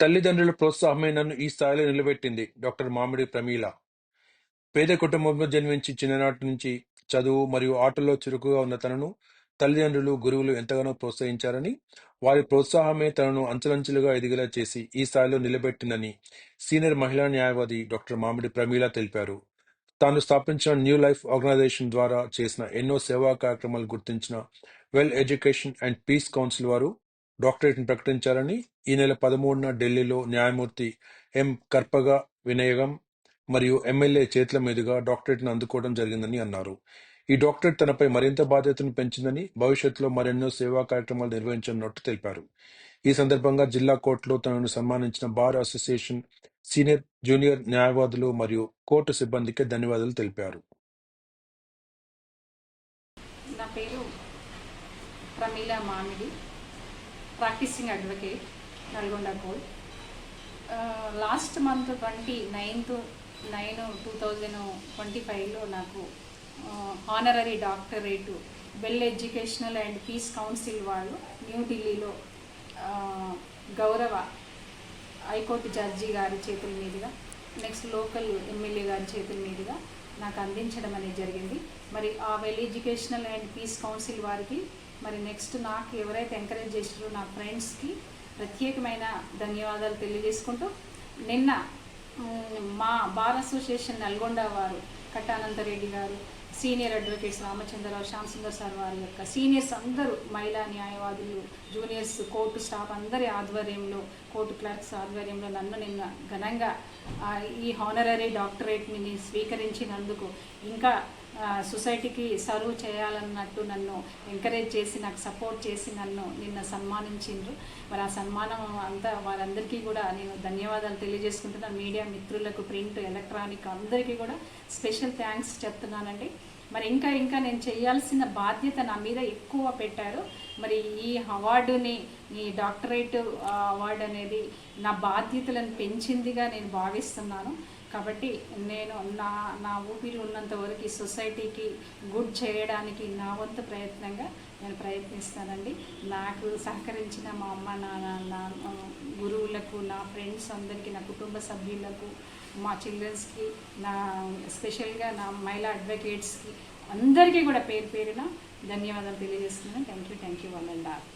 తల్లిదండ్రుల ప్రోత్సాహమే నన్ను ఈ స్థాయిలో నిలబెట్టింది డాక్టర్ మామిడి ప్రమీల. పేద కుటుంబంలో జన్మించి చిన్ననాటి నుంచి చదువు మరియు ఆటల్లో చురుకుగా ఉన్న తనను తల్లిదండ్రులు గురువులు ఎంతగానో ప్రోత్సహించారని వారి ప్రోత్సాహమే తనను అంచెలంచెలుగా ఎదిగేలా చేసి ఈ స్థాయిలో నిలబెట్టిందని సీనియర్ మహిళా న్యాయవాది డాక్టర్ మామిడి ప్రమీల తెలిపారు. తాను స్థాపించిన న్యూ లైఫ్ ఆర్గనైజేషన్ ద్వారా చేసిన ఎన్నో సేవా కార్యక్రమాలు గుర్తించిన well education and peace council వారు డాక్టరేట్ను ప్రకటించారని ఈ నెల పదమూడున ఢిల్లీలో న్యాయమూర్తి ఎం కర్పగ వినయగం మరియు ఎమ్మెల్యే చేతుల మీదుగా డాక్టరేట్ను అందుకోవడం జరిగిందని అన్నారు. ఈ డాక్టరేట్ తనపై మరింత బాధ్యతను పెంచిందని భవిష్యత్తులో మరెన్నో సేవా కార్యక్రమాలు నిర్వహించనున్నట్టు తెలిపారు. ఈ సందర్భంగా జిల్లా కోర్టులో తనను సన్మానించిన బార్ అసోసియేషన్ సీనియర్ జూనియర్ న్యాయవాదులు మరియు కోర్టు సిబ్బందికి ధన్యవాదాలు తెలిపారు. నా పేరు Pramila Mamidi. Practising advocate Nalgonda court last month twenty ninth nine two thousand twenty ఫైవ్లో నాకు honorary doctorate well educational and peace council వాళ్ళు న్యూఢిల్లీలో uh, గౌరవ హైకోర్టు జడ్జి గారి చేతుల మీదుగా నెక్స్ట్ లోకల్ ఎమ్మెల్యే గారి చేతుల మీదుగా నాకు అందించడం అనేది జరిగింది. మరి ఆ well educational and peace council వారికి మరి నెక్స్ట్ నాకు ఎవరైతే ఎంకరేజ్ చేసారో నా ఫ్రెండ్స్కి ప్రత్యేకమైన ధన్యవాదాలు తెలియజేసుకుంటూ నిన్న మా బార్ అసోసియేషన్ నల్గొండ వారు కట్టానందరెడ్డి గారు senior advocates Ramachandrarao Shyam Sundar sir వారి యొక్క సీనియర్స్ అందరూ మహిళా న్యాయవాదులు జూనియర్స్ కోర్టు స్టాఫ్ అందరి ఆధ్వర్యంలో కోర్టు క్లర్క్స్ ఆధ్వర్యంలో నన్ను నిన్న ఘనంగా ఈ హానరరీ డాక్టరేట్ని నేను స్వీకరించినందుకు ఇంకా సొసైటీకి సర్వ్ చేయాలన్నట్టు నన్ను ఎంకరేజ్ చేసి నాకు సపోర్ట్ చేసి నన్ను నిన్న సన్మానించిండ్రు. మరి ఆ సన్మానం అంతా వారందరికీ కూడా నేను ధన్యవాదాలు తెలియజేసుకుంటున్నాను మీడియా మిత్రులకు ప్రింట్ ఎలక్ట్రానిక్ అందరికీ కూడా స్పెషల్ థ్యాంక్స్ చెప్తున్నానండి. మరి ఇంకా ఇంకా నేను చేయాల్సిన బాధ్యత నా మీద ఎక్కువ పెట్టారు. మరి ఈ అవార్డుని ఈ డాక్టరేట్ అవార్డు అనేది నా బాధ్యతలను పెంచిందిగా నేను భావిస్తున్నాను. కాబట్టి నేను నా నా ఊపిరి ఉన్నంత వరకు ఈ సొసైటీకి గుడ్ చేయడానికి నా వంతు ప్రయత్నంగా నేను ప్రయత్నిస్తానండి. నాకు సహకరించిన మా అమ్మ నాన్న నా గురువులకు నా ఫ్రెండ్స్ అందరికీ నా కుటుంబ సభ్యులకు మా చిల్డ్రన్స్కి నా స్పెషల్గా నా మహిళా అడ్వకేట్స్కి అందరికీ కూడా పేరు పేరున ధన్యవాదాలు తెలియజేస్తున్నాను. Thank you thank you one and all